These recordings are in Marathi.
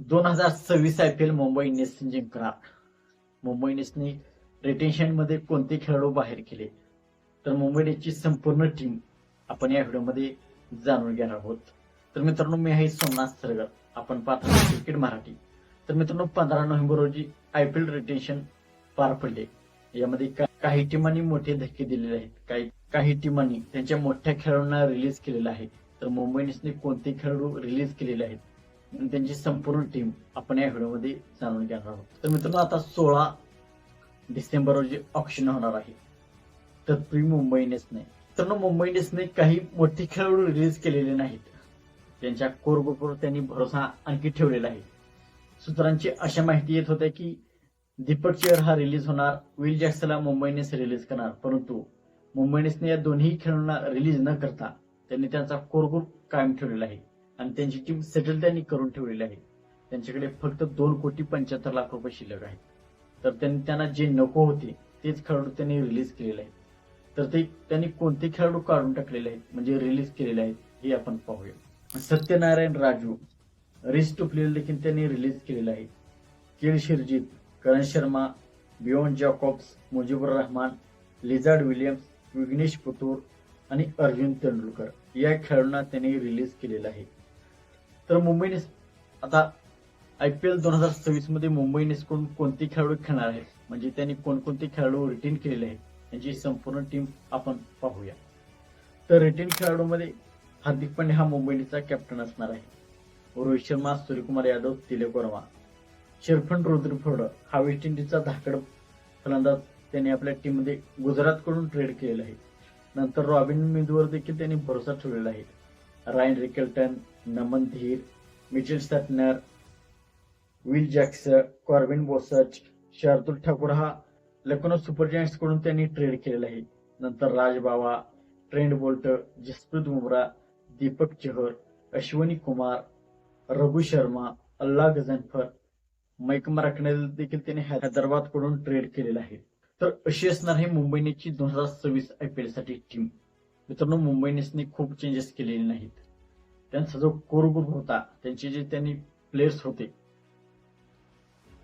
दोन हजार सव्वीस I P L Mumbai Indians जिंकणार मुंबई इंडियन्सने रिटेन्शनमध्ये कोणते खेळाडू बाहेर केले? तर मुंबई इंडियन्सची संपूर्ण टीम आपण या व्हिडिओमध्ये जाणून घेणार आहोत. तर मित्रांनो मी आहे सोमनाथ सरगर. आपण पाहतो क्रिकेट मराठी. तर मित्रांनो पंधरा नोव्हेंबर रोजी आय पी एल रिटेन्शन पार पडले. यामध्ये काही टीमांनी मोठे धक्के दिलेले आहेत. काही काही टीमांनी त्यांच्या मोठ्या खेळाडूंना रिलीज केलेलं आहे. तर मुंबई इंडियन्सने कोणते खेळाडू रिलीज केलेले आहेत? आणि त्यांची संपूर्ण टीम आपण या व्हिडिओमध्ये जाणून घेणार आहोत. तर मित्रांनो आता सोळा डिसेंबर रोजी ऑप्शन होणार आहे. तत्पूर्वी मुंबई इंडियन्सने मित्रांनो मुंबई इंडियन्सने काही मोठे खेळाडू रिलीज केलेले नाहीत. त्यांच्या कोर ग्रुपवर त्यांनी भरोसा आणखी ठेवलेला आहे. सूत्रांची अशा माहिती येत होत्या की दीपक चेअर हा रिलीज होणार विल जॅक्सला मुंबई इंडियन्स रिलीज करणार. परंतु मुंबई इंडियन्सने या दोन्ही खेळाडूंना रिलीज न करता त्यांनी त्यांचा कोर ग्रुप कायम ठेवलेला आहे. आणि त्यांची टीम सेटल त्यांनी करून ठेवलेली आहे. त्यांच्याकडे फक्त दोन कोटी पंच्याहत्तर लाख रुपये शिल्लक आहेत. तर त्यांनी त्यांना जे नको होते तेच खेळाडू त्यांनी रिलीज केलेले आहेत. तर ते त्यांनी कोणते खेळाडू काढून टाकलेले आहेत म्हणजे रिलीज केलेले आहेत हे आपण पाहूया. सत्यनारायण राजू रिस्ट प्लेअर देखील त्यांनी रिलीज केलेला आहे किल शिरजीत Karan Sharma Bevon Jacobs Mujeebur Rahman Lizaad Williams Vignesh Puthur आणि अर्जुन तेंडुलकर या खेळाडूंना त्यांनी रिलीज केलेलं आहे. तर मुंबईने आता आय पी एल दोन हजार सव्वीसमध्ये मुंबई कोणते खेळाडू खेळणार आहेत म्हणजे त्यांनी कोणकोणते खेळाडू रिटेन केलेले आहेत? त्यांची संपूर्ण टीम आपण पाहूया. तर रिटेन खेळाडूमध्ये हार्दिक पांड्या हा मुंबईचा कॅप्टन असणार आहे. रोहित शर्मा सूर्यकुमार यादव तिलक वर्मा. शिरफन रुद्रफोड हा वेस्ट इंडिजचा धाकड फलंदाज त्यांनी आपल्या टीममध्ये गुजरातकडून ट्रेड केलेला आहे. नंतर रॉबिन मिदवर देखील त्यांनी भरोसा ठेवलेला आहे. Ryan Rickelton Naman Dhir Mitchell Santner Will Jacks Corbin Bosch Shardul Thakur हा लखनौ सुपर जायंट्सकडून त्यांनी ट्रेड केलेला आहे. नंतर Raj Bawa Trent Boult Jasprit Bumrah Deepak Chahar Ashwani Kumar Raghu Sharma Allah Ghazanfar मैकम मराकनेल देखील त्यांनी हैदराबादकडून ट्रेड केलेला आहे. तर अशी असणार आहे मुंबईनेची दोन हजार सव्वीस आय पी एलसाठी टीम मित्रांनो मुंबई इंडियन्सने खूप चेंजेस केलेले नाहीत. त्यांचा जो कोर ग्रुप होता त्यांचे जे त्यांनी प्लेयर्स होते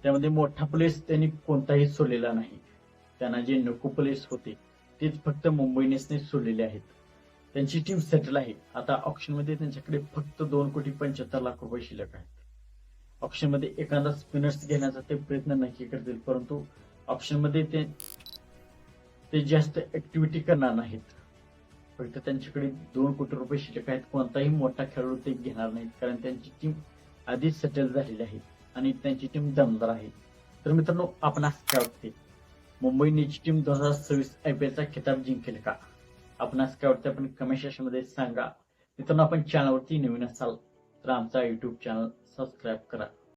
त्यामध्ये मोठा प्लेस त्यांनी कोणताही सोडलेला नाही. त्यांना जे नको प्लेस होते तेच फक्त मुंबई इंडियन्सने सोडलेले आहेत. त्यांची टीम सेटल आहे. आता ऑप्शनमध्ये त्यांच्याकडे फक्त दोन कोटी पंच्याहत्तर लाख रुपये शिल्लक आहेत. ऑप्शनमध्ये एखादा स्पिनर्स घेण्याचा ते प्रयत्न नक्की करतील परंतु ऑप्शनमध्ये ते ते जास्त ऍक्टिव्हिटी करणार नाहीत. फक्त त्यांच्याकडे दोन कोटी रुपये शिल्लक आहेत. कोणताही मोठा खेळाडू ते घेणार नाहीत. कारण त्यांची टीम आधीच सेटल झालेली आहे आणि त्यांची टीम दमदार आहे. तर मित्रांनो आपणास काय वाटते मुंबई इंडियन्सची टीम दोन हजार सव्वीस आय पी एलचा खिताब जिंकेल का? आपणास काय वाटते आपण कमेंट सेक्शनमध्ये सांगा. मित्रांनो आपण चॅनलवरती नवीन असाल तर आमचा युट्यूब चॅनल सबस्क्राईब करा.